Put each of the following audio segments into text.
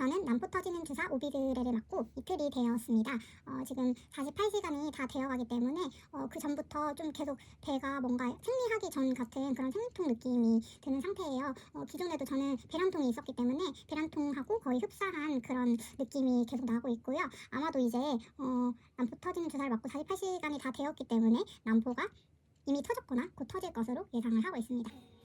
저는 난포 터지는 주사 오비드레를 맞고 이틀이 되었습니다. 어, 지금 48시간이 다 되어가기 때문에 어, 그 전부터 좀 계속 배가 뭔가 생리하기 전 같은 그런 생리통 느낌이 드는 상태예요. 어, 기존에도 저는 배란통이 있었기 때문에 배란통하고 거의 흡사한 그런 느낌이 계속 나고 있고요. 아마도 이제 어, 난포 터지는 주사를 맞고 48시간이 다 되었기 때문에 난포가 이미 터졌거나 곧 터질 것으로 예상을 하고 있습니다.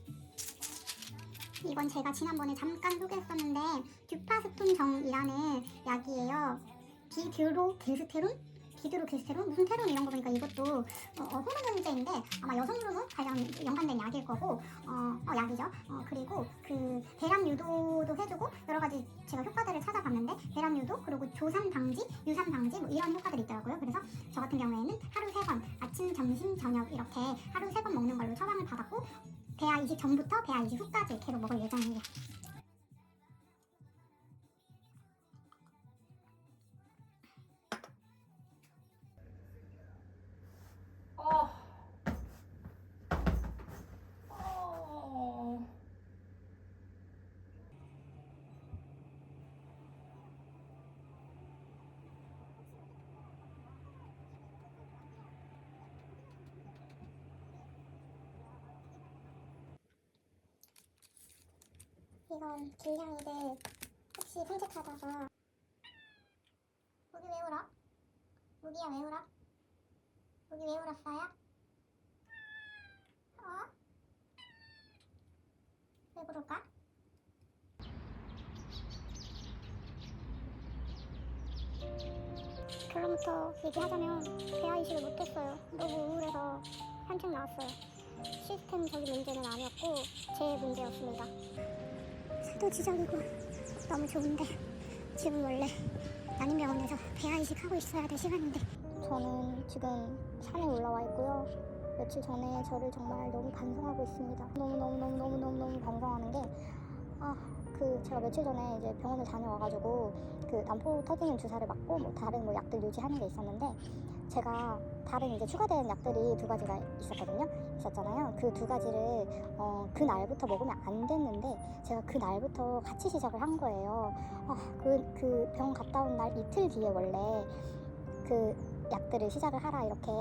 이건 제가 지난번에 잠깐 소개했었는데 듀파스톤 정이라는 약이에요. 비드로 게스테론? 비드로 게스테론? 무슨 테론 이런 거 보니까 이것도 어, 어, 호르몬제인데 아마 여성 호르몬 관련 연관된 약일 거고 어, 어, 약이죠. 어, 그리고 그 배란 유도도 해주고 여러 가지 제가 효과들을 찾아봤는데 배란 유도 그리고 조산 방지, 유산 방지 뭐 이런 효과들이 있더라고요. 그래서 저 같은 경우에는 하루 세 번 아침, 점심, 저녁 이렇게 하루 세 번 먹는 걸로 처방을 받았고 배아 이식 전부터 배아 이식 후까지 계속 먹을 예정이에요. 이건 길냥이들 혹시 산책하다가 무기 왜 울어? 무기야 왜 울어? 무기 왜 울었어요? 어? 왜 그럴까? 결론부터 얘기하자면 대화 이식을 못했어요. 너무 우울해서 산책 나왔어요. 시스템적인 문제는 아니었고 제 문제였습니다. 살도 지적이고 너무 좋은데 지금 원래 난임병원에서 배아 이식하고 있어야 될 시간인데 저는 지금 산에 올라와 있고요. 며칠 전에 저를 정말 너무 반성하고 있습니다. 너무 너무 너무 너무 너무 너무 반성하는 게 아, 그 제가 며칠 전에 이제 병원을 다녀와가지고 그 난포 터지는 주사를 맞고 뭐 다른 뭐 약들 유지하는 게 있었는데 제가 다른 이제 추가된 약들이 두 가지가 있었거든요. 있었잖아요. 그 두 가지를 어, 그 날부터 먹으면 안 됐는데 제가 그 날부터 같이 시작을 한 거예요. 아, 그, 그 병원 갔다 온 날 이틀 뒤에 원래 그 약들을 시작을 하라 이렇게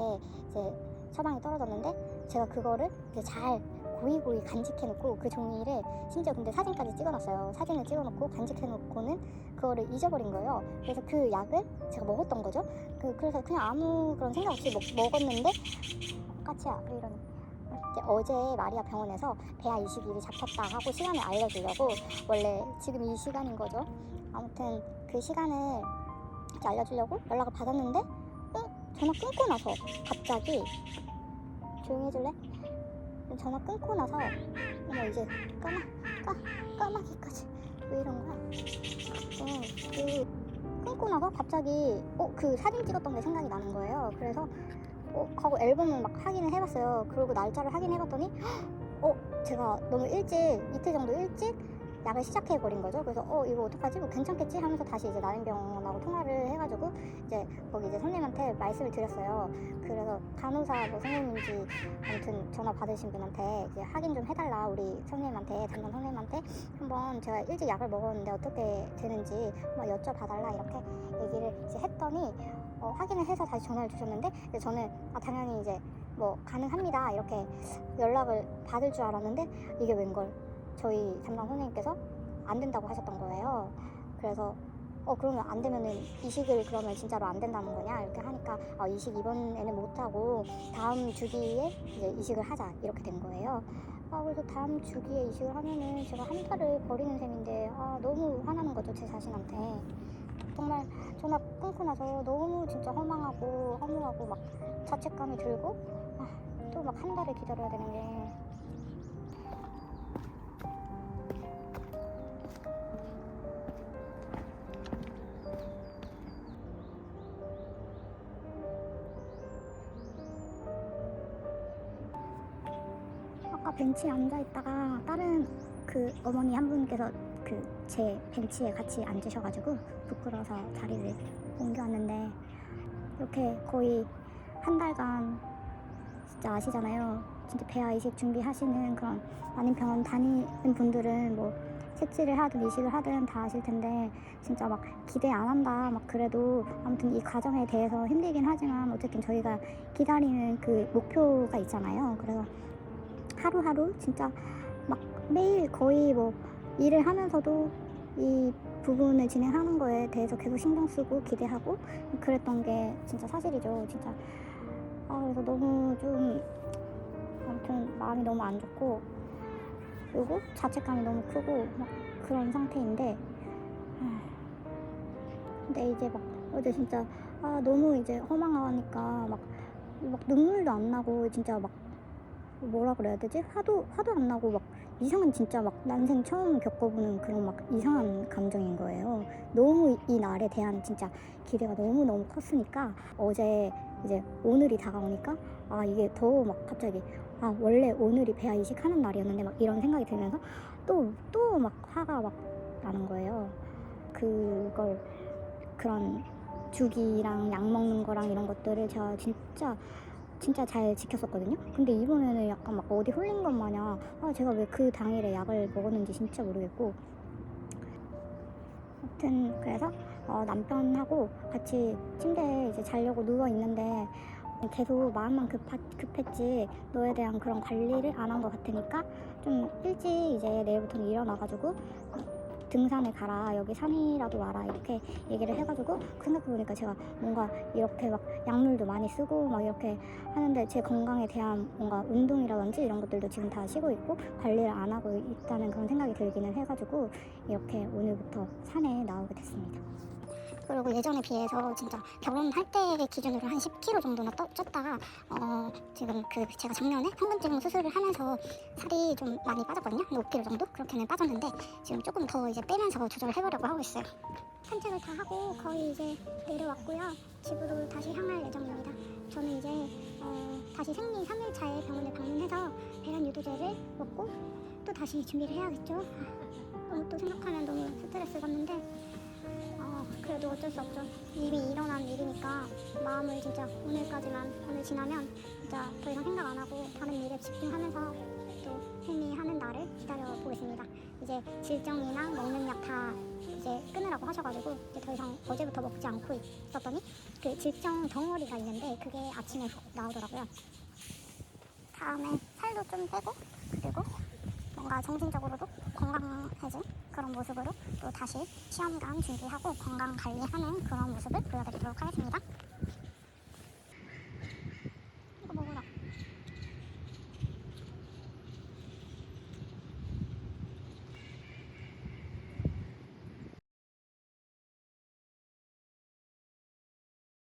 이제 처방이 떨어졌는데 제가 그거를 이제 잘 고이고이 간직해놓고 그 종이를 심지어 근데 사진까지 찍어놨어요. 사진을 찍어놓고 간직해놓고는 그거를 잊어버린 거예요. 그래서 그 약을 제가 먹었던 거죠. 그, 그래서 그냥 아무 그런 생각 없이 먹, 먹었는데 까치야 왜 이제 어제 마리아 병원에서 배아 이식일이 잡혔다 하고 시간을 알려주려고 원래 지금 이 시간인 거죠. 아무튼 그 시간을 알려주려고 연락을 받았는데 어? 전화 끊고 나서 갑자기 조용히 해줄래? 전화 끊고 나서 어머 이제 까마 까 까마귀까지 왜 이런 거야? 어, 그 끊고 나서 갑자기 어 그 사진 찍었던 게 생각이 나는 거예요. 그래서 어 하고 앨범을 막 확인을 해봤어요. 그리고 날짜를 확인해봤더니 어 제가 너무 일찍 이틀 정도 일찍 약을 시작해 버린 거죠. 그래서 어 이거 어떡하지? 뭐 괜찮겠지? 하면서 다시 이제 나인병원하고 통화를 해가지고 이제 거기 이제 선생님한테 말씀을 드렸어요. 그래서 간호사 뭐 선생님인지 아무튼 전화 받으신 분한테 이제 확인 좀 해달라 우리 선생님한테 담당 선생님한테 한번 제가 일찍 약을 먹었는데 어떻게 되는지 뭐 여쭤봐달라 이렇게 얘기를 이제 했더니 어, 확인을 해서 다시 전화를 주셨는데 저는 아, 당연히 이제 뭐 가능합니다 이렇게 연락을 받을 줄 알았는데 이게 웬걸 저희 담당 선생님께서 안 된다고 하셨던 거예요. 그래서 어 그러면 안 되면은 이식을 그러면 진짜로 안 된다는 거냐 이렇게 하니까 아, 이식 이번에는 못 하고 다음 주기에 이제 이식을 하자 이렇게 된 거예요. 아 그래서 다음 주기에 이식을 하면은 제가 한 달을 버리는 셈인데 아 너무 화나는 거죠 제 자신한테. 정말 전화 끊고 나서 너무 진짜 허망하고 허무하고 막 자책감이 들고 아, 또 막 한 달을 기다려야 되는 게 벤치에 앉아 있다가 다른 그 어머니 한 분께서 그 제 벤치에 같이 앉으셔가지고 부끄러워서 자리를 옮겨왔는데 이렇게 거의 한 달간 진짜 아시잖아요. 진짜 배아 이식 준비하시는 그런 많은 병원 다니는 분들은 뭐 채취를 하든 이식을 하든 다 아실 텐데 진짜 막 기대 안 한다 막 그래도 아무튼 이 과정에 대해서 힘들긴 하지만 어쨌든 저희가 기다리는 그 목표가 있잖아요. 그래서 하루하루 진짜 막 매일 거의 뭐 일을 하면서도 이 부분을 진행하는 거에 대해서 계속 신경 쓰고 기대하고 그랬던 게 진짜 사실이죠. 진짜 아 그래서 너무 좀 아무튼 마음이 너무 안 좋고 그리고 자책감이 너무 크고 막 그런 상태인데 아, 근데 이제 막 어제 진짜 아 너무 이제 허망하니까 막, 막 눈물도 안 나고 진짜 막 뭐라 그래야 되지 화도 화도 안 나고 막 이상한 진짜 막 난생 처음 겪어보는 그런 막 이상한 감정인 거예요. 너무 이 날에 대한 진짜 기대가 너무 너무 컸으니까 어제 이제 오늘이 다가오니까 아 이게 더 막 갑자기 아 원래 오늘이 배아 이식하는 날이었는데 막 이런 생각이 들면서 또 또 막 화가 막 나는 거예요. 그걸 그런 주기랑 약 먹는 거랑 이런 것들을 제가 진짜 진짜 잘 지켰었거든요. 근데 이번에는 약간 막 어디 홀린 것 마냥 아 제가 왜 그 당일에 약을 먹었는지 진짜 모르겠고 아무튼 그래서 어, 남편하고 같이 침대에 이제 자려고 누워 있는데 계속 마음만 급하, 급했지 너에 대한 그런 관리를 안 한 것 같으니까 좀 일찍 이제 내일부터는 일어나가지고 등산에 가라 여기 산이라도 와라 이렇게 얘기를 해가지고 생각해보니까 제가 뭔가 이렇게 막 약물도 많이 쓰고 막 이렇게 하는데 제 건강에 대한 뭔가 운동이라든지 이런 것들도 지금 다 쉬고 있고 관리를 안 하고 있다는 그런 생각이 들기는 해가지고 이렇게 오늘부터 산에 나오게 됐습니다. 그리고 예전에 비해서 진짜 결혼할 때 기준으로 한 10kg 정도나 떠, 쪘다가 어, 지금 그 제가 작년에 현금증 수술을 하면서 살이 좀 많이 빠졌거든요. 한 5kg 정도 그렇게는 빠졌는데 지금 조금 더 이제 빼면서 조절을 해보려고 하고 있어요. 산책을 다 하고 거의 이제 내려왔고요. 집으로 다시 향할 예정입니다. 저는 이제 어, 다시 생리 3일차에 병원을 방문해서 배란 유도제를 먹고 또 다시 준비를 해야겠죠. 너무 또 생각하면 너무 스트레스 받는데 어, 그래도 어쩔 수 없죠. 이미 일어난 일이니까 마음을 진짜 오늘까지만 오늘 지나면 진짜 더 이상 생각 안 하고 다른 일에 집중하면서 또 생리하는 날을 기다려 보겠습니다. 이제 질정이나 먹는 약 다 이제 끊으라고 하셔가지고 이제 더 이상 어제부터 먹지 않고 있었더니 그 질정 덩어리가 있는데 그게 아침에 나오더라고요. 다음에 살도 좀 빼고 그리고 뭔가 정신적으로도 건강해진 그런 모습으로 또 다시 시험관 준비하고 건강 관리하는 그런 모습을 보여드리도록 하겠습니다.